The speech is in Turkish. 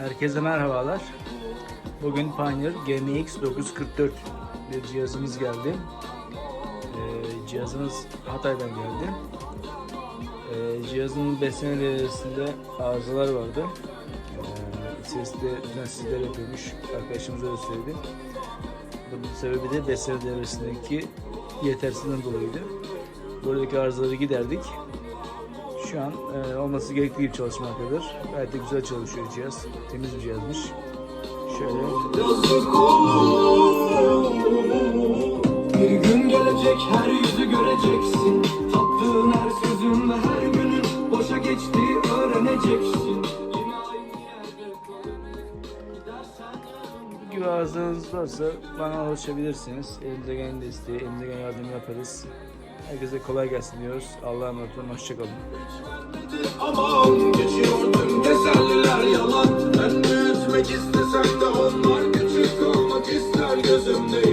Herkese merhabalar. Bugün Pioneer GMX 944 bir cihazımız geldi. Ee, cihazımız Hatay'dan geldi. Ee, cihazın besleme devresinde arızalar vardı. Ee, sesli düzensizlikler yapıyormuş. Arkadaşımız öyle söyledi. Bunun sebebi de besleme devresindeki yetersizliğinden dolayıydı. Buradaki arızaları giderdik. Şu an e, olması gerektiği gibi çalışmaktadır. Gayet de güzel çalışıyor cihaz. Temiz bir cihazmış. Şöyle Bir gün gelecek her yüzü göreceksin Tattığın her sözün ve her günün Boşa geçtiği öğreneceksin gibi arızanız varsa bana ulaşabilirsiniz. Elimizde gelen desteği, elimizde gelen yardım yaparız. Herkese kolay gelsin diyoruz. Allah'a emanet olun. Hoşçakalın. Aman geçiyordum gezelliler yalan Ben büyütmek istesem de onlar küçük kalmak ister gözümde